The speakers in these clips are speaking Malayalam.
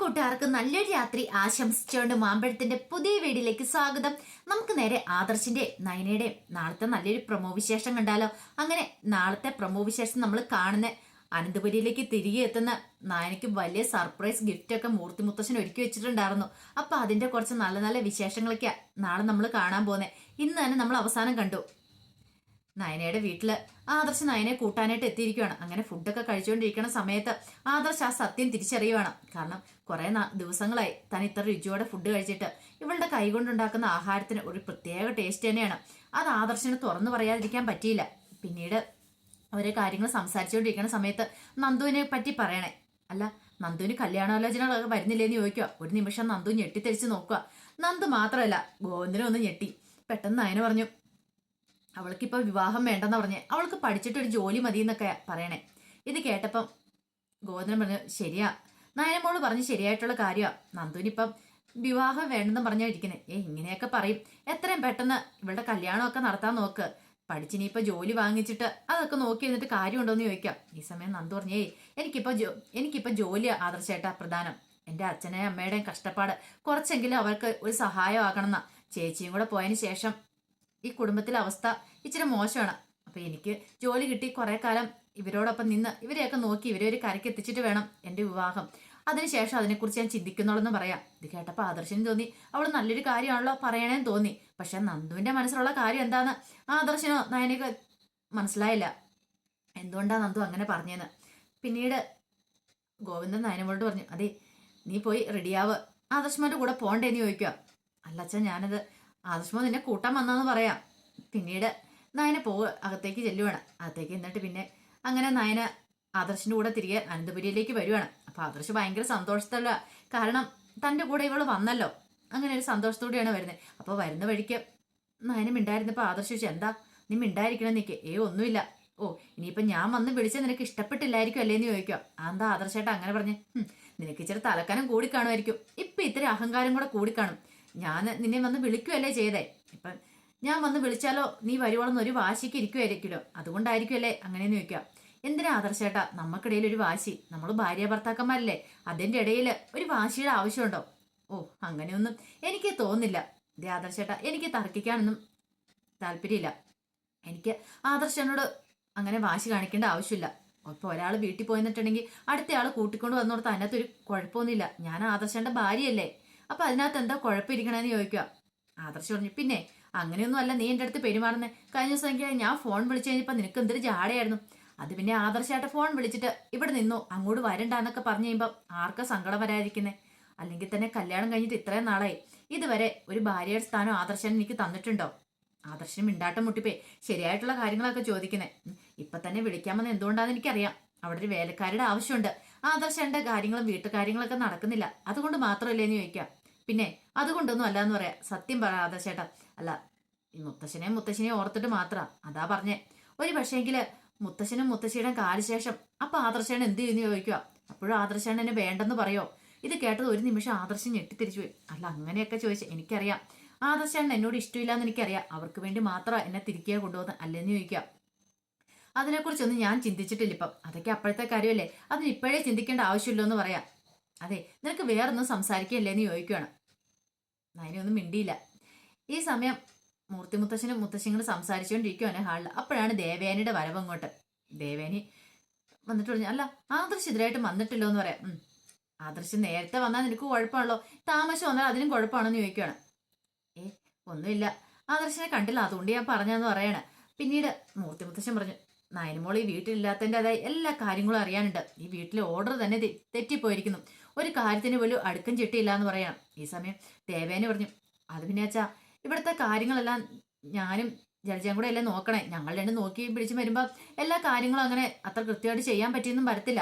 കൂട്ടുകാർക്ക് നല്ലൊരു രാത്രി ആശംസിച്ചുകൊണ്ട് മാമ്പഴത്തിന്റെ പുതിയ വീഡിയോയിലേക്ക് സ്വാഗതം. നമുക്ക് നേരെ ആദർശിന്റെ നയനയുടെ നാളത്തെ നല്ലൊരു പ്രമോ വിശേഷം കണ്ടാലോ? അങ്ങനെ നാളത്തെ പ്രമോ വിശേഷം നമ്മൾ കാണുന്ന അനന്തപുരിയിലേക്ക് തിരികെ എത്തുന്ന നായനയ്ക്ക് വലിയ സർപ്രൈസ് ഗിഫ്റ്റ് ഒക്കെ മൂർത്തി മുത്തശ്ശൻ ഒരുക്കി വെച്ചിട്ടുണ്ടായിരുന്നു. അപ്പൊ അതിന്റെ കുറച്ച് നല്ല നല്ല വിശേഷങ്ങളൊക്കെ നാളെ നമ്മൾ കാണാൻ പോകുന്നത് ഇന്ന് തന്നെ നമ്മൾ അവസാനം കണ്ടു. നയനയുടെ വീട്ടിൽ ആദർശ് നയനെ കൂട്ടാനായിട്ട് എത്തിയിരിക്കുകയാണ് അങ്ങനെ ഫുഡൊക്കെ കഴിച്ചുകൊണ്ടിരിക്കുന്ന സമയത്ത് ആദർശ് ആ സത്യം തിരിച്ചറിയുവാണ്. കാരണം കുറെ ദിവസങ്ങളായി താൻ ഇത്ര രുചിയോടെ ഫുഡ് കഴിച്ചിട്ട് ഇവളുടെ കൈകൊണ്ടുണ്ടാക്കുന്ന ആഹാരത്തിന് ഒരു പ്രത്യേക ടേസ്റ്റ് തന്നെയാണ്. അത് ആദർശിന് തുറന്നു പറയാതിരിക്കാൻ പറ്റിയില്ല. പിന്നീട് അവരെ കാര്യങ്ങൾ സംസാരിച്ചുകൊണ്ടിരിക്കുന്ന സമയത്ത് നന്ദുവിനെ പറ്റി പറയണേ. അല്ല നന്ദുവിന് കല്യാണാലോചനകളൊക്കെ വരുന്നില്ലേന്ന് ചോദിക്കുക ഒരു നിമിഷം നന്ദു ഞെട്ടിത്തെരിച്ച് നോക്കുക നന്ദു മാത്രമല്ല ഗോവിന്ദനും ഒന്ന് ഞെട്ടി. പെട്ടെന്ന് നയന പറഞ്ഞു അവൾക്കിപ്പോൾ വിവാഹം വേണ്ടെന്ന് പറഞ്ഞ്. അവൾക്ക് പഠിച്ചിട്ട് ഒരു ജോലി മതി എന്നൊക്കെ പറയണേ. ഇത് കേട്ടപ്പം ഗോവിന്ദൻ പറഞ്ഞു ശരിയാ. നായനമോൾ പറഞ്ഞ് ശരിയായിട്ടുള്ള കാര്യമാണ് നന്ദുവിനിപ്പം വിവാഹം വേണ്ടെന്ന് പറഞ്ഞാൽ ഇരിക്കുന്നത് ഏ ഇങ്ങനെയൊക്കെ പറയും. എത്രയും പെട്ടെന്ന് ഇവളുടെ കല്യാണമൊക്കെ നടത്താൻ നോക്ക്. പഠിച്ചിനിയിപ്പോൾ ജോലി വാങ്ങിച്ചിട്ട് അതൊക്കെ നോക്കി എന്നിട്ട് കാര്യമുണ്ടോ എന്ന് ചോദിക്കാം. ഈ സമയം നന്ദു പറഞ്ഞേ എനിക്കിപ്പോൾ ജോ എനിക്കിപ്പോൾ ജോലി ആദർശേട്ടാ പ്രധാനം. എന്റെ അച്ഛനെയും അമ്മയുടെയും കഷ്ടപ്പാട് കുറച്ചെങ്കിലും അവർക്ക് ഒരു സഹായമാകണം എന്നാ. ചേച്ചിയും കൂടെ പോയതിന് ശേഷം ഈ കുടുംബത്തിലെ അവസ്ഥ ഇച്ചിരി മോശമാണ്. അപ്പൊ എനിക്ക് ജോലി കിട്ടി കുറെ കാലം ഇവരോടൊപ്പം നിന്ന് ഇവരെയൊക്കെ നോക്കി ഇവരെ ഒരു കരയ്ക്ക് എത്തിച്ചിട്ട് വേണം എന്റെ വിവാഹം. അതിനുശേഷം അതിനെക്കുറിച്ച് ഞാൻ ചിന്തിക്കുന്നുള്ളെന്ന് പറയാം. ഇത് കേട്ടപ്പോൾ ആദർശന് തോന്നി അവൾ നല്ലൊരു കാര്യമാണല്ലോ പറയണേന്ന് തോന്നി. പക്ഷെ നന്ദുവിന്റെ മനസ്സിലുള്ള കാര്യം എന്താന്ന് ആദർശനോ നയനക്ക് മനസ്സിലായില്ല. എന്തുകൊണ്ടാ നന്ദു അങ്ങനെ പറഞ്ഞതെന്ന് പിന്നീട് ഗോവിന്ദൻ നയനമോട് പറഞ്ഞു അതെ നീ പോയി റെഡിയാവ്. ആദർശന്മാരുടെ കൂടെ പോണ്ടേന്ന് ചോദിക്കുക അല്ലച്ച ഞാനത് ആദർശമോ നിന്നെ കൂട്ടാൻ വന്നാന്ന് പറയാം. പിന്നീട് നയന പോവുക അകത്തേക്ക് ചെല്ലുവാണ്. അകത്തേക്ക് എന്നിട്ട് പിന്നെ അങ്ങനെ നയന ആദർശിന്റെ കൂടെ തിരികെ അനന്തപുരിയിലേക്ക് വരുവാണ്. അപ്പൊ ആദർശ് ഭയങ്കര സന്തോഷത്തല്ല കാരണം തന്റെ കൂടെ ഇവൾ വന്നല്ലോ. അങ്ങനെ ഒരു സന്തോഷത്തോടെയാണ് വരുന്നത്. അപ്പൊ വരുന്ന വഴിക്ക് നയന മിണ്ടായിരുന്നപ്പോ ആദർശ് ചോദിച്ചു എന്താ? നീ മിണ്ടായിരിക്കണം നിക്ക്. ഏ ഒന്നുമില്ല. ഓ ഇനിയിപ്പൊ ഞാൻ വന്ന് വിളിച്ച നിനക്ക് ഇഷ്ടപ്പെട്ടില്ലായിരിക്കും അല്ലേന്ന് ചോദിക്കാം എന്താ ആദർശേട്ടാ അങ്ങനെ പറഞ്ഞ്? നിനക്ക് ഇച്ചിരി തലക്കാനം കൂടി കാണുമായിരിക്കും. ഇപ്പൊ ഇത്തിരി അഹങ്കാരം കൂടെ കൂടിക്കാണും ഞാൻ നിന്നെ വന്ന് വിളിക്കുമല്ലേ ചെയ്തേ. ഇപ്പം ഞാൻ വന്ന് വിളിച്ചാലോ? നീ വരുവോളെന്ന് ഒരു വാശിക്ക് ഇരിക്കുമായിരിക്കുമല്ലോ അതുകൊണ്ടായിരിക്കുമല്ലേ അങ്ങനെയെന്ന് ചോദിക്കാം എന്തിനാ ആദർശേട്ടാ? നമുക്കിടയിൽ ഒരു വാശി. നമ്മൾ ഭാര്യ ഭർത്താക്കന്മാരല്ലേ. അതിന്റെ ഇടയിൽ ഒരു വാശിയുടെ ആവശ്യമുണ്ടോ? ഓ അങ്ങനെയൊന്നും എനിക്ക് തോന്നില്ല ദേ ആദർശേട്ടാ എനിക്ക് തർക്കിക്കാനൊന്നും താല്പര്യമില്ല. എനിക്ക് ആദർശനോട് അങ്ങനെ വാശി കാണിക്കേണ്ട ആവശ്യമില്ല. ഇപ്പൊ ഒരാൾ വീട്ടിൽ പോയിന്നിട്ടുണ്ടെങ്കിൽ അടുത്ത ആൾ കൂട്ടിക്കൊണ്ട് വന്നോടത്ത് അതിനകത്തൊരു കുഴപ്പമൊന്നുമില്ല. ഞാൻ ആദർശന്റെ ഭാര്യയല്ലേ. അപ്പൊ അതിനകത്ത് എന്താ കുഴപ്പമിരിക്കണമെന്ന് ചോദിക്കുക ആദർശ് പറഞ്ഞു പിന്നെ അങ്ങനെയൊന്നും അല്ല നീ എന്റെ അടുത്ത് പെരുമാറുന്നത് കഴിഞ്ഞ ദിവസം എനിക്ക് ഞാൻ ഫോൺ വിളിച്ചു കഴിഞ്ഞപ്പോൾ നിനക്ക് എന്തൊരു ജാടയായിരുന്നു. അത് പിന്നെ ആദർശമായിട്ട് ഫോൺ വിളിച്ചിട്ട് ഇവിടെ നിന്നു അങ്ങോട്ട് വരണ്ടെന്നൊക്കെ പറഞ്ഞു കഴിയുമ്പോൾ ആർക്കാ സങ്കടം വരാതിരിക്കുന്നേ? അല്ലെങ്കിൽ തന്നെ കല്യാണം കഴിഞ്ഞിട്ട് ഇത്രയും നാളായി. ഇതുവരെ ഒരു ഭാര്യയുടെ സ്ഥാനം ആദർശൻ എനിക്ക് തന്നിട്ടുണ്ടോ? ആദർശന് മിണ്ടാട്ടം മുട്ടിപ്പേ ശരിയായിട്ടുള്ള കാര്യങ്ങളൊക്കെ ചോദിക്കുന്നേ. ഇപ്പൊ തന്നെ വിളിക്കാമെന്ന് എന്തുകൊണ്ടാന്ന് എനിക്കറിയാം. അവിടെ ഒരു വേലക്കാരുടെ ആവശ്യമുണ്ട്. ആദർശന്റെ കാര്യങ്ങളും വീട്ടുകാര്യങ്ങളൊക്കെ നടക്കുന്നില്ല. അതുകൊണ്ട് മാത്രമല്ലേന്ന് ചോദിക്കാം പിന്നെ അതുകൊണ്ടൊന്നും അല്ല എന്ന് പറയാം. സത്യം പറ ആദർശേട്ടാ അല്ല ഈ മുത്തശ്ശനെയും മുത്തശ്ശനെയും ഓർത്തിട്ട് മാത്രം അതാ പറഞ്ഞേ. ഒരു പക്ഷേങ്കിൽ മുത്തശ്ശനും മുത്തശ്ശിയുടെ കാലശേഷം അപ്പൊ ആദർശേണ് എന്ത് ചെയ്യുന്നു ചോദിക്കുക അപ്പോഴും ആദർശേണ് എന്നെ വേണ്ടെന്ന് പറയോ? ഇത് കേട്ടത് ഒരു നിമിഷം ആദർശം ഞെട്ടിത്തിരിച്ചു പോയി. അല്ല അങ്ങനെയൊക്കെ ചോദിച്ച എനിക്കറിയാം. ആദർശേണ് എന്നോട് ഇഷ്ടമില്ലാന്ന് എനിക്കറിയാം. അവർക്ക് വേണ്ടി മാത്രം എന്നെ തിരിക്കുക കൊണ്ടുവന്ന് അല്ലെന്ന് ചോദിക്കുക അതിനെക്കുറിച്ചൊന്നും ഞാൻ ചിന്തിച്ചിട്ടില്ല ഇപ്പം. അതൊക്കെ അപ്പോഴത്തെ കാര്യമല്ലേ? അതിന് ഇപ്പോഴേ ചിന്തിക്കേണ്ട ആവശ്യമില്ലോ എന്ന് പറയാം. അതെ നിനക്ക് വേറൊന്നും എന്ന് ചോദിക്കുകയാണ് അതിനൊന്നും മിണ്ടിയില്ല. ഈ സമയം മൂർത്തി മുത്തശ്ശനും മുത്തശ്ശിങ്ങളും സംസാരിച്ചുകൊണ്ടിരിക്കുവാണ് ഹാളിൽ അപ്പോഴാണ് ദേവേനയുടെ വരവങ്ങോട്ട് ദേവേനി വന്നിട്ട് അല്ല ആദർശ് ഇതിലായിട്ട് വന്നിട്ടില്ലോ എന്ന് പറയാം. ആദർശ് നേരത്തെ വന്നാൽ നിനക്ക് കുഴപ്പമാണല്ലോ. താമസം വന്നാൽ അതിനും കുഴപ്പമാണെന്ന് ചോദിക്കുകയാണ് ഏ ഒന്നുമില്ല. ആദർശനെ കണ്ടില്ല. അതുകൊണ്ട് ഞാൻ പറഞ്ഞെന്ന് പറയാണ്. പിന്നീട് മൂർത്തി മുത്തശ്ശൻ പറഞ്ഞു നയനമോൾ വീട്ടിലില്ലാത്തതിന്റെ അതായത് എല്ലാ കാര്യങ്ങളും അറിയാനുണ്ട്. ഈ വീട്ടിലെ ഓർഡർ തന്നെ തെറ്റിപ്പോയിരിക്കുന്നു. ഒരു കാര്യത്തിന് പോലും അടുക്കം ചിട്ടിയില്ല എന്ന് പറയണം ഈ സമയം ദേവേനെ പറഞ്ഞു അത് പിന്നെ അച്ഛാ ഇവിടുത്തെ കാര്യങ്ങളെല്ലാം ഞാനും ജലജയും കൂടെ എല്ലാം നോക്കണേ? ഞങ്ങൾ രണ്ടും നോക്കി പിടിച്ച് വരുമ്പോൾ എല്ലാ കാര്യങ്ങളും അങ്ങനെ അത്ര കൃത്യമായിട്ട് ചെയ്യാൻ പറ്റിയൊന്നും വരത്തില്ല.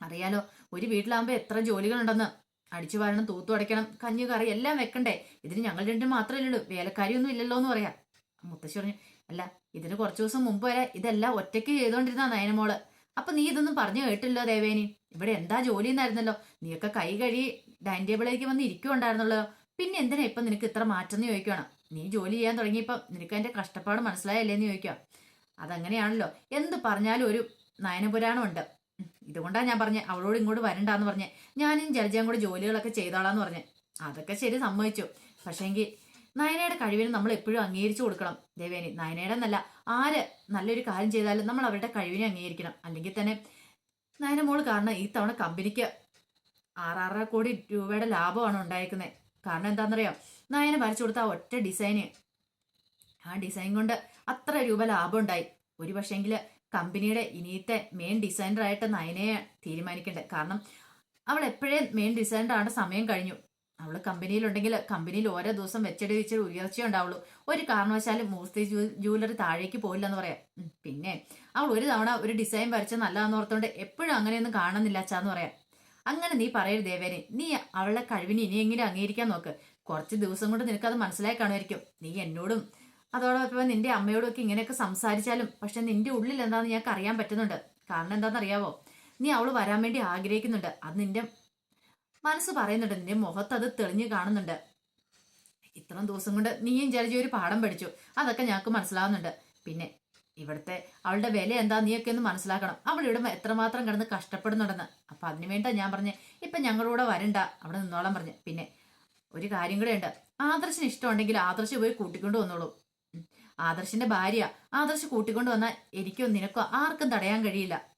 അറിയാലോ ഒരു വീട്ടിലാകുമ്പോൾ എത്ര ജോലികളുണ്ടെന്ന്. അടിച്ചു വാരണം തൂത്തു അടയ്ക്കണം കഞ്ഞു കറി എല്ലാം വെക്കണ്ടേ? ഇതിന് ഞങ്ങൾ രണ്ടും മാത്രമല്ലേ ഉള്ളൂ. വേലക്കാരിയൊന്നും ഇല്ലല്ലോ എന്ന് പറയാം. മുത്തശ്ശി പറഞ്ഞു അല്ല ഇതിന് കുറച്ചു ദിവസം മുമ്പ് വരെ ഇതെല്ലാം ഒറ്റയ്ക്ക് ചെയ്തോണ്ടിരുന്ന നയനമോൾ. അപ്പൊ നീ ഇതൊന്നും പറഞ്ഞു കേട്ടില്ലോ ദേവേനി? ഇവിടെ എന്താ ജോലി എന്നായിരുന്നല്ലോ നീയൊക്കെ കൈ കഴി ഡൈനിങ് ടേബിളിലേക്ക് വന്ന് ഇരിക്കുണ്ടായിരുന്നല്ലോ പിന്നെ എന്തിനാ ഇപ്പൊ നിനക്ക് ഇത്ര മാറ്റം എന്ന് ചോദിക്കണം നീ ജോലി ചെയ്യാൻ തുടങ്ങിയപ്പോ നിനക്ക് അതിന്റെ കഷ്ടപ്പാട് മനസ്സിലായല്ലേ എന്ന് ചോദിക്കാം അതങ്ങനെയാണല്ലോ. എന്ത് പറഞ്ഞാലും ഒരു നയനപുരാണം ഉണ്ട് ഇതുകൊണ്ടാണ് ഞാൻ പറഞ്ഞത് അവളോട് ഇങ്ങോട്ട് വരണ്ടാന്ന് പറഞ്ഞേ. ഞാനും ജലജയും കൂടെ ജോലികളൊക്കെ ചെയ്തോളാന്ന് പറഞ്ഞേ. അതൊക്കെ ശരി സമ്മതിച്ചു. പക്ഷേങ്കിൽ നയനയുടെ കഴിവിന് നമ്മൾ എപ്പോഴും അംഗീകരിച്ചു കൊടുക്കണം. ദേവേനി നയനയുടെ എന്നല്ല ആര് നല്ലൊരു കാര്യം ചെയ്താലും നമ്മൾ അവരുടെ കഴിവിനെ അംഗീകരിക്കണം. അല്ലെങ്കിൽ തന്നെ നയന മോൾ കാരണം ഈ തവണ കമ്പനിക്ക് ആറാറര കോടി രൂപയുടെ ലാഭമാണ് ഉണ്ടായിരിക്കുന്നത് കാരണം എന്താണെന്നറിയാം? നയന വരച്ചു കൊടുത്ത ഒറ്റ ഡിസൈന് ആ ഡിസൈൻ കൊണ്ട് അത്ര രൂപ ലാഭം ഉണ്ടായി. ഒരു പക്ഷേങ്കിൽ കമ്പനിയുടെ ഇനിയത്തെ മെയിൻ ഡിസൈനറായിട്ട് നയനയെ തീരുമാനിക്കേണ്ടത് കാരണം അവൾ എപ്പോഴേ മെയിൻ ഡിസൈനറാണ് സമയം കഴിഞ്ഞു. അവൾ കമ്പനിയിലുണ്ടെങ്കിൽ കമ്പനിയിൽ ഓരോ ദിവസം വെച്ചടി വെച്ച് ഉയർച്ച ഉണ്ടാവുള്ളൂ. ഒരു കാരണവശാലും മൂർത്തി ജ്വല്ലറി താഴേക്ക് പോയില്ലെന്ന് പറയാം. ഉം, പിന്നെ അവൾ ഒരു തവണ ഒരു ഡിസൈൻ വരച്ച നല്ലതെന്ന് ഓർത്തുകൊണ്ട് എപ്പോഴും അങ്ങനെയൊന്നും കാണുന്നില്ല അച്ചാന്ന് പറയാം. അങ്ങനെ നീ പറയരുത് ദേവേനെ. നീ അവളുടെ കഴിവിനെ ഇനിയെങ്കിലും അംഗീകരിക്കാൻ നോക്ക്? കുറച്ച് ദിവസം കൊണ്ട് നിനക്കത് മനസ്സിലായി കാണുമായിരിക്കും. നീ എന്നോടും അതോടൊപ്പം നിന്റെ അമ്മയോടും ഒക്കെ ഇങ്ങനെയൊക്കെ സംസാരിച്ചാലും പക്ഷെ നിന്റെ ഉള്ളിൽ എന്താണെന്ന് ഞങ്ങൾക്ക് അറിയാൻ പറ്റുന്നുണ്ട്. കാരണം എന്താണെന്ന് അറിയാവോ? നീ അവൾ വരാൻ വേണ്ടി ആഗ്രഹിക്കുന്നുണ്ട്. അത് നിന്റെ മനസ്സ് പറയുന്നുണ്ട് നിന്റെ മുഖത്ത് അത് തെളിഞ്ഞു കാണുന്നുണ്ട്. ഇത്രയും ദിവസം കൊണ്ട് നീയും ജലജി ഒരു പാഠം പഠിച്ചു. അതൊക്കെ ഞങ്ങൾക്ക് മനസ്സിലാവുന്നുണ്ട്. പിന്നെ ഇവിടുത്തെ അവളുടെ വില എന്താ നീയൊക്കെ ഒന്ന് മനസ്സിലാക്കണം. അവൾ ഇവിടെ എത്രമാത്രം കിടന്ന് കഷ്ടപ്പെടുന്നുണ്ടെന്ന്. അപ്പൊ അതിനു വേണ്ട ഞാൻ പറഞ്ഞ് ഇപ്പൊ ഞങ്ങളൂടെ വരണ്ട. അവിടെ നിന്നോളം പറഞ്ഞു. പിന്നെ ഒരു കാര്യം കൂടെ ഉണ്ട്. ആദർശിന് ഇഷ്ടമുണ്ടെങ്കിൽ ആദർശ് പോയി കൂട്ടിക്കൊണ്ട് വന്നോളൂ. ആദർശിന്റെ ഭാര്യ. ആദർശ് കൂട്ടിക്കൊണ്ട് വന്നാൽ എനിക്കോ നിനക്കോ ആർക്കും തടയാൻ കഴിയില്ല.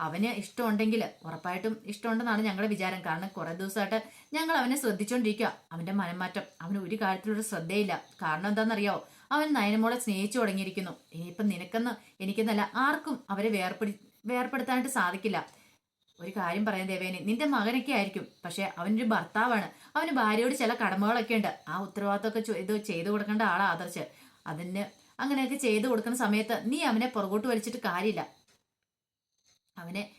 അവന് ഇഷ്ടമുണ്ടെങ്കിൽ ഉറപ്പായിട്ടും ഇഷ്ടമുണ്ടെന്നാണ് ഞങ്ങളുടെ വിചാരം. കാരണം കുറെ ദിവസമായിട്ട് ഞങ്ങൾ അവനെ ശ്രദ്ധിച്ചുകൊണ്ടിരിക്കുക അവന്റെ മനംമാറ്റം. അവന് ഒരു കാര്യത്തിലൊരു ശ്രദ്ധയില്ല. കാരണം എന്താണെന്നറിയോ? അവൻ നയനമോളെ സ്നേഹിച്ചു തുടങ്ങിയിരിക്കുന്നു. ഇനിയിപ്പം നിനക്കെന്ന് എനിക്കെന്നല്ല ആർക്കും അവരെ വേർപിടി വേർപ്പെടുത്താനായിട്ട് സാധിക്കില്ല. ഒരു കാര്യം പറയാൻ ദേവേനെ. നിന്റെ മകനൊക്കെ ആയിരിക്കും. പക്ഷെ അവനൊരു ഭർത്താവാണ്. അവന് ഭാര്യയോട് ചില കടമകളൊക്കെ ഉണ്ട്. ആ ഉത്തരവാദിത്തമൊക്കെ ഇത് ചെയ്തു കൊടുക്കേണ്ട ആളാ ആദർശ്. അതിന് അങ്ങനെയൊക്കെ ചെയ്തു കൊടുക്കുന്ന സമയത്ത് നീ അവനെ പുറകോട്ട് വലിച്ചിട്ട് കാര്യമില്ല. അവനെ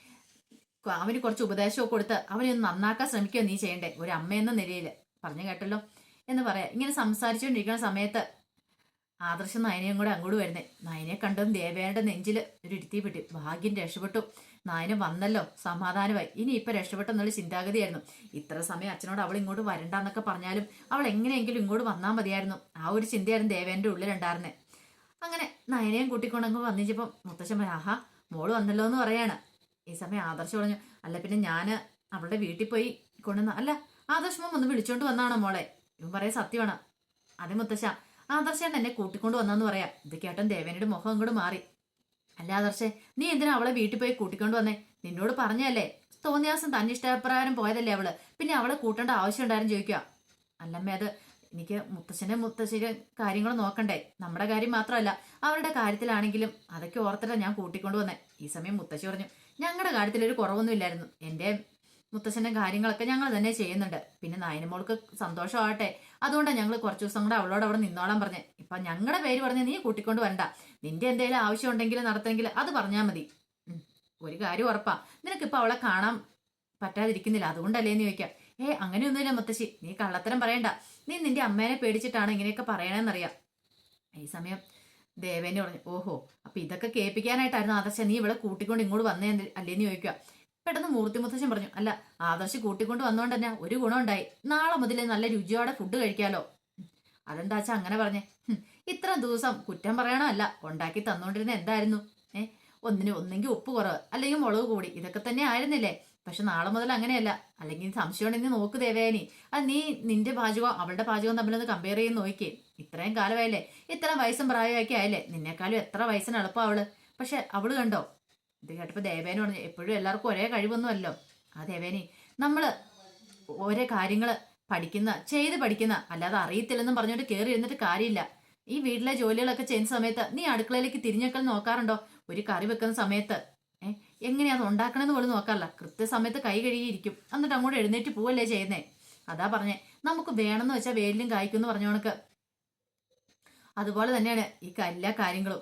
അവന് കുറച്ച് ഉപദേശമൊക്കെ കൊടുത്ത് അവനെ ഒന്ന് നന്നാക്കാൻ ശ്രമിക്കുക നീ ചെയ്യണ്ടേ? ഒരു അമ്മ എന്ന നിലയിൽ. പറഞ്ഞു കേട്ടല്ലോ? എന്ന് പറയാം. ഇങ്ങനെ സംസാരിച്ചുകൊണ്ടിരിക്കുന്ന സമയത്ത് ആദർശം നയനയും കൂടെ അങ്ങോട്ട് വരുന്നേ. നയനെ കണ്ടതും ദേവേന്റെ നെഞ്ചിൽ ഒരു ഇരുത്തി പെട്ടി. ഭാഗ്യം രക്ഷപ്പെട്ടു. നായന വന്നല്ലോ. സമാധാനമായി. ഇനി ഇപ്പൊ രക്ഷപ്പെട്ടെന്നുള്ള ചിന്താഗതിയായിരുന്നു. ഇത്ര സമയം അച്ഛനോട് അവൾ ഇങ്ങോട്ട് വരണ്ടെന്നൊക്കെ പറഞ്ഞാലും അവൾ എങ്ങനെയെങ്കിലും ഇങ്ങോട്ട് വന്നാൽ മതിയായിരുന്നു. ആ ഒരു ചിന്തയായിരുന്നു ദേവേന്റെ ഉള്ളിലുണ്ടായിരുന്നേ അങ്ങനെ നയനയും കൂട്ടിക്കൊണ്ടങ്ങ് വന്നിച്ചപ്പം മുത്തശ്ശൻ ആഹാ മോൾ വന്നല്ലോ എന്ന് പറയാണ്. ഈ സമയം ആദർശ് പറഞ്ഞു അല്ല പിന്നെ ഞാൻ അവളുടെ വീട്ടിൽ പോയി കൊണ്ടുവന്ന അല്ല ആദർശമം ഒന്ന് വിളിച്ചോണ്ട് വന്നാണോ മോളെ? ഇവൻ പറയാൻ സത്യമാണ്. അതെ മുത്തശ്ശ ആദർശൻ എന്നെ കൂട്ടിക്കൊണ്ട് വന്നാന്ന് പറയാം. ഇത് കേട്ടൻ ദേവേനയുടെ മുഖം അങ്ങോട്ട് മാറി. അല്ല ആദർശേ നീ എന്തിനാ അവളെ വീട്ടിൽ പോയി കൂട്ടിക്കൊണ്ട് വന്നേ? നിന്നോട് പറഞ്ഞല്ലേ തോന്നിയാസം തന്നെ ഇഷ്ടപ്രകാരം പോയതല്ലേ അവൾ? പിന്നെ അവളെ കൂട്ടേണ്ട ആവശ്യം ഉണ്ടായിരുന്നു ചോദിക്കുക അല്ലമ്മേ അത് എനിക്ക് മുത്തശ്ശനെ മുത്തശ്ശിയുടെ കാര്യങ്ങൾ നോക്കണ്ടേ? നമ്മുടെ കാര്യം മാത്രമല്ല അവരുടെ കാര്യത്തിലാണെങ്കിലും അതൊക്കെ ഓർത്തിട്ടാണ് ഞാൻ കൂട്ടിക്കൊണ്ട് വന്നേ. ഈ സമയം മുത്തശ്ശി പറഞ്ഞു ഞങ്ങളുടെ കാര്യത്തിൽ ഒരു കുറവൊന്നും ഇല്ലായിരുന്നു. എന്റെ മുത്തശ്ശന്റെ കാര്യങ്ങളൊക്കെ ഞങ്ങൾ തന്നെ ചെയ്യുന്നുണ്ട്. പിന്നെ നായനമോൾക്ക് സന്തോഷമാവട്ടെ അതുകൊണ്ടാണ് ഞങ്ങൾ കുറച്ച് ദിവസം കൂടെ അവളോട് അവിടെ നിന്നോളാൻ പറഞ്ഞത് ഇപ്പൊ ഞങ്ങളുടെ പേര് പറഞ്ഞ് നീ കൂട്ടിക്കൊണ്ട് വരണ്ട. നിന്റെ എന്തെങ്കിലും ആവശ്യം ഉണ്ടെങ്കിൽ നടത്തെങ്കിൽ അത് പറഞ്ഞാൽ മതി. ഒരു കാര്യം ഉറപ്പാ. നിനക്കിപ്പോ അവളെ കാണാൻ പറ്റാതിരിക്കുന്നില്ല. അതുകൊണ്ടല്ലേ എന്ന് ചോദിക്കാം. ഏ അങ്ങനെയൊന്നുമില്ല മുത്തശ്ശി. നീ കള്ളത്തരം പറയണ്ട. നീ നിന്റെ അമ്മേനെ പേടിച്ചിട്ടാണ് ഇങ്ങനെയൊക്കെ പറയണേന്നറിയാം. ഈ സമയം ദേവേനെ പറഞ്ഞു ഓഹോ അപ്പൊ ഇതൊക്കെ കേൾപ്പിക്കാനായിട്ടായിരുന്നു ആദർശ നീ ഇവിടെ കൂട്ടിക്കൊണ്ട് ഇങ്ങോട്ട് വന്നേ അല്ലേന്ന് ചോദിക്കുക. പെട്ടെന്ന് മൂർത്തി മുത്തശ്ശൻ പറഞ്ഞു അല്ല ആദർശ് കൂട്ടിക്കൊണ്ട് വന്നോണ്ട് തന്നെ ഒരു ഗുണമുണ്ടായി. നാളെ മുതൽ നല്ല രുചിയോടെ ഫുഡ് കഴിക്കാലോ. അതെന്താ വെച്ചാ അങ്ങനെ പറഞ്ഞേ? ഇത്ര ദിവസം കുറ്റം പറയണമല്ല ഉണ്ടാക്കി തന്നോണ്ടിരുന്ന എന്തായിരുന്നു? ഏഹ് ഒന്നിന് ഒന്നെങ്കിൽ ഉപ്പ് കുറവ് അല്ലെങ്കിൽ മുളക് കൂടി ഇതൊക്കെ തന്നെ ആയിരുന്നില്ലേ? പക്ഷെ നാളെ മുതൽ അങ്ങനെയല്ല. അല്ലെങ്കിൽ സംശയമാണ് നീ നോക്ക് ദേവേനി അത് നീ നിന്റെ പാചകം അവളുടെ പാചകം തമ്മിലൊന്ന് കമ്പയർ ചെയ്ത് നോക്കിയേ. ഇത്രയും കാലമായില്ലേ? ഇത്ര വയസ്സും പ്രായമൊക്കെ ആയില്ലേ? നിന്നെക്കാളും എത്ര വയസ്സിന് എളുപ്പം അവൾ. പക്ഷെ അവൾ കണ്ടോ? ഇത് കേട്ടപ്പോ ദേവേനു പറഞ്ഞു എപ്പോഴും എല്ലാവർക്കും ഒരേ കഴിവൊന്നുമല്ലോ ആ ദേവേനി നമ്മൾ ഓരോ കാര്യങ്ങൾ പഠിക്കുന്ന ചെയ്ത് പഠിക്കുന്ന അല്ലാതെ അറിയത്തില്ലെന്നും പറഞ്ഞോണ്ട് കയറി ഇരുന്നിട്ട് കാര്യമില്ല. ഈ വീട്ടിലെ ജോലികളൊക്കെ ചെയ്യുന്ന സമയത്ത് നീ അടുക്കളയിലേക്ക് തിരിഞ്ഞൊക്കെ നോക്കാറുണ്ടോ? ഒരു കറി വെക്കുന്ന സമയത്ത് എങ്ങനെയാ അത് ഉണ്ടാക്കണമെന്ന് പോലും നോക്കാറില്ല. കൃത്യസമയത്ത് കൈ കഴുകിയിരിക്കും. എന്നിട്ട് അങ്ങോട്ട് എഴുന്നേറ്റ് പോവല്ലേ ചെയ്യുന്നേ? അതാ പറഞ്ഞേ. നമുക്ക് വേണമെന്ന് വെച്ചാൽ വേലിലും കായ്ക്കും പറഞ്ഞ കണക്ക്. അതുപോലെ തന്നെയാണ് ഈ എല്ലാ കാര്യങ്ങളും.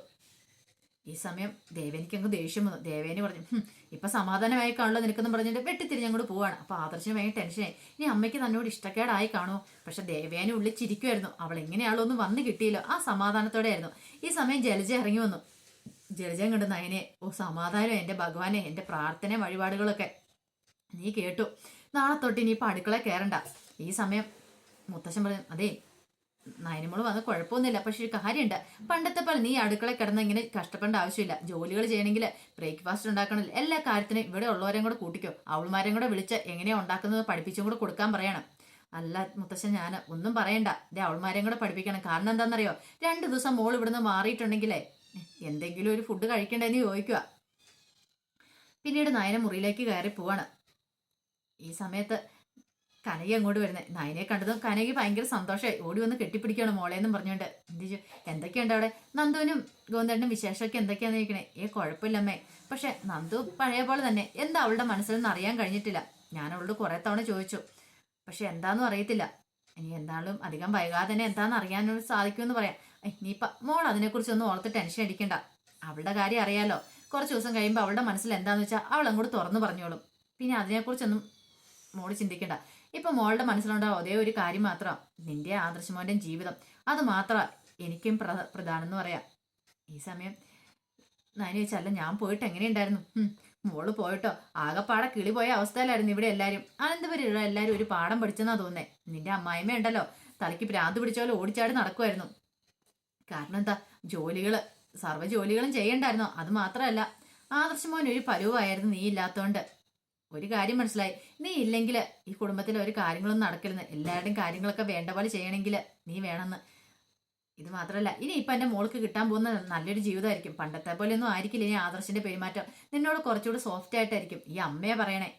ഈ സമയം ദേവേനിക്ക് അങ്ങ് ദേഷ്യം വന്നു. ദേവേനി പറഞ്ഞു "ഹും, ഇപ്പൊ സമാധാനമായി കാണുമല്ലോ നിനക്കെന്ന് പറഞ്ഞിട്ട് വെട്ടിത്തിരിഞ്ഞ് അങ്ങോട്ട് പോവാണ്. അപ്പൊ ആദർശന് ഭയങ്കര ടെൻഷനായി. ഇനി അമ്മയ്ക്ക് തന്നോട് ഇഷ്ടക്കേടായി കാണുമോ? പക്ഷെ ദേവേനി ഉള്ളിൽ ചിരിക്കുമായിരുന്നു അവൾ എങ്ങനെയാളോ ഒന്നും വന്ന് കിട്ടിയില്ല. ആ സമാധാനത്തോടെ ആയിരുന്നു ഈ സമയം ജലജ ഇറങ്ങി വന്നു. ജലജം കണ്ട് നയനെ. ഓ സമാധാനം. എന്റെ ഭഗവാനെ എന്റെ പ്രാർത്ഥന വഴിപാടുകളൊക്കെ. നീ കേട്ടു. നാളെ തൊട്ട് ഇനിയിപ്പോ അടുക്കള കയറണ്ട ഈ സമയം മുത്തശ്ശൻ പറഞ്ഞു അതെ നയനമോൾ വന്ന് കുഴപ്പമൊന്നുമില്ല. പക്ഷെ ഒരു കാര്യമുണ്ട്. പണ്ടത്തെ പോലെ നീ അടുക്കള കിടന്ന് ഇങ്ങനെ കഷ്ടപ്പെടേണ്ട ആവശ്യമില്ല. ജോലികൾ ചെയ്യണമെങ്കിൽ ബ്രേക്ക്ഫാസ്റ്റ് ഉണ്ടാക്കണം എല്ലാ കാര്യത്തിനും ഇവിടെ ഉള്ളവരെയും കൂടെ കൂട്ടിക്കോ. അവൾമാരെയും കൂടെ വിളിച്ച് എങ്ങനെയാ ഉണ്ടാക്കുന്നത് പഠിപ്പിച്ചും കൂടെ കൊടുക്കാൻ പറയണം. അല്ല മുത്തശ്ശൻ ഞാൻ ഒന്നും പറയണ്ട. ദേ അവൾമാരെയും കൂടെ പഠിപ്പിക്കണം. കാരണം എന്താണെന്നറിയോ? രണ്ട് ദിവസം മോൾ ഇവിടുന്ന് മാറിയിട്ടുണ്ടെങ്കിലേ എന്തെങ്കിലും ഒരു ഫുഡ് കഴിക്കണ്ടെന്ന് ചോദിക്കുക പിന്നീട് നയന മുറിയിലേക്ക് കയറി പോവാണ്. ഈ സമയത്ത് കനകി അങ്ങോട്ട് വരുന്നത് നയനെ കണ്ടതും കനകി ഭയങ്കര സന്തോഷമായി ഓടി വന്ന് കെട്ടിപ്പിടിക്കുകയാണ് മോളെ എന്നും പറഞ്ഞുകൊണ്ട്. എന്ത് ചെയ്യും? എന്തൊക്കെയുണ്ട് അവിടെ? നന്ദുവിനും ഗോന്തേട്ടനും വിശേഷമൊക്കെ എന്തൊക്കെയാന്ന് ചോദിക്കണേ? ഏ കുഴപ്പമില്ലമ്മേ. പക്ഷെ നന്ദു പഴയ പോലെ തന്നെ എന്താ അവളുടെ മനസ്സിൽ നിന്ന് അറിയാൻ കഴിഞ്ഞിട്ടില്ല. ഞാൻ അവളോട് കുറെ തവണ ചോദിച്ചു. പക്ഷെ എന്താന്നും അറിയത്തില്ല. ഇനി എന്താണെങ്കിലും അധികം വൈകാതെ തന്നെ എന്താണെന്ന് അറിയാനൊരു സാധിക്കുമെന്ന് പറയാം. ഇനിയിപ്പം മോൾ അതിനെക്കുറിച്ചൊന്നും ഓർത്ത് ടെൻഷൻ അടിക്കണ്ട. അവളുടെ കാര്യം അറിയാലോ. കുറച്ച് ദിവസം കഴിയുമ്പോൾ അവളുടെ മനസ്സിൽ എന്താന്ന് വെച്ചാൽ അവൾ അങ്ങോട്ട് തുറന്നു പറഞ്ഞോളും. പിന്നെ അതിനെക്കുറിച്ചൊന്നും മോൾ ചിന്തിക്കണ്ട. ഇപ്പൊ മോളുടെ മനസ്സിലുണ്ടാവും അതേ ഒരു കാര്യം മാത്രം. നിന്റെ ആദർശമോന്റെ ജീവിതം. അത് മാത്രമാണ് എനിക്കും പ്ര- പ്രധാനം എന്ന് പറയാം. ഈ സമയം നാനി വെച്ചല്ല ഞാൻ പോയിട്ട് എങ്ങനെയുണ്ടായിരുന്നു? മോൾ പോയിട്ടോ? ആകെപ്പാടെ കിളി പോയ അവസ്ഥയിലായിരുന്നു ഇവിടെ എല്ലാരും. അനന്തപുരം എല്ലാരും ഒരു പാഠം പഠിച്ചെന്നാ തോന്നേ നിന്റെ അമ്മായിമ്മ ഉണ്ടല്ലോ തലയ്ക്ക് ഭ്രാന്ത് പിടിച്ചോലെ ഓടിച്ചാടി നടക്കുമായിരുന്നു കാരണം എന്താ? ജോലികൾ സർവ ജോലികളും ചെയ്യണ്ടായിരുന്നു. അത് മാത്രമല്ല ആദർശമോൻ ഒരു പരുവായിരുന്നു നീ ഇല്ലാത്തോണ്ട്. ഒരു കാര്യം മനസ്സിലായി. നീ ഇല്ലെങ്കിൽ ഈ കുടുംബത്തിൽ ഒരു കാര്യങ്ങളും നടക്കരുന്ന് എല്ലാവരുടെയും കാര്യങ്ങളൊക്കെ വേണ്ട പോലെ ചെയ്യണമെങ്കിൽ നീ വേണമെന്ന് ഇത് മാത്രമല്ല ഇനി ഇപ്പം എന്റെ മോൾക്ക് കിട്ടാൻ പോകുന്ന നല്ലൊരു ജീവിതമായിരിക്കും. പണ്ടത്തെ പോലെയൊന്നും ആയിരിക്കില്ല ഇനി ആദർശന്റെ പെരുമാറ്റം. നിന്നോട് കുറച്ചുകൂടി സോഫ്റ്റ് ആയിട്ടായിരിക്കും. ഈ അമ്മയെ പറയണേ.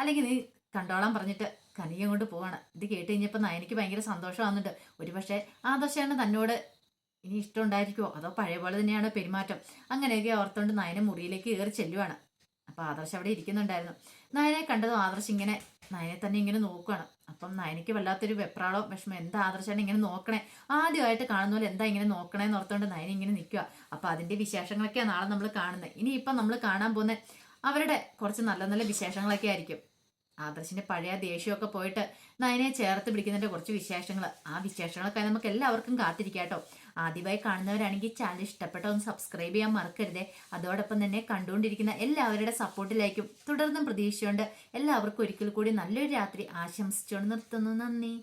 അല്ലെങ്കിൽ നീ കണ്ടോളാൻ പറഞ്ഞിട്ട് കനികം കൊണ്ട് പോവാണ്. ഇത് കേട്ട് കഴിഞ്ഞപ്പോൾ എനിക്ക് ഭയങ്കര സന്തോഷമാകുന്നുണ്ട് ഒരുപക്ഷെ ആദർശാണ് തന്നോട് ഇനി ഇഷ്ടം ഉണ്ടായിരിക്കുമോ അതോ പഴയ പോലെ തന്നെയാണ് പെരുമാറ്റം? അങ്ങനെയൊക്കെ ഓർത്തുകൊണ്ട് നയനെ മുറിയിലേക്ക് കയറി ചെല്ലുവാണ്. അപ്പൊ ആദർശ് അവിടെ ഇരിക്കുന്നുണ്ടായിരുന്നു. നയനെ കണ്ടതും ആദർശ് ഇങ്ങനെ നയനെ തന്നെ ഇങ്ങനെ നോക്കുകയാണ് അപ്പം നയനയ്ക്ക് വല്ലാത്തൊരു വെപ്രാളോ വിഷമം എന്താ ആദർശാണ് ഇങ്ങനെ നോക്കണേ? ആദ്യമായിട്ട് കാണുന്ന പോലെ എന്താ ഇങ്ങനെ നോക്കണേന്ന് ഓർത്തുകൊണ്ട് നയന ഇങ്ങനെ നിൽക്കുക അപ്പൊ അതിന്റെ വിശേഷങ്ങളൊക്കെയാണ് നാളെ നമ്മൾ കാണുന്നത് ഇനി ഇപ്പം നമ്മൾ കാണാൻ പോകുന്ന അവരുടെ കുറച്ച് നല്ല നല്ല വിശേഷങ്ങളൊക്കെ ആയിരിക്കും. ആദർശിന്റെ പഴയ ദേഷ്യമൊക്കെ പോയിട്ട് നയനെ ചേർത്ത് പിടിക്കുന്നതിന്റെ കുറച്ച് വിശേഷങ്ങൾ. ആ വിശേഷങ്ങളൊക്കെ നമുക്ക് എല്ലാവർക്കും കാത്തിരിക്കാട്ടോ. ആദ്യമായി കാണുന്നവരാണെങ്കിൽ ചാനൽ ഇഷ്ടപ്പെട്ട ഒന്ന് സബ്സ്ക്രൈബ് ചെയ്യാൻ മറക്കരുതേ. അതോടൊപ്പം തന്നെ കണ്ടുകൊണ്ടിരിക്കുന്ന എല്ലാവരുടെ സപ്പോർട്ടിലേക്കും തുടർന്നും പ്രതീക്ഷിച്ചുകൊണ്ട് എല്ലാവർക്കും ഒരിക്കൽ കൂടി നല്ലൊരു രാത്രി ആശംസിച്ചുകൊണ്ട് നിർത്തുന്നു. നന്ദി.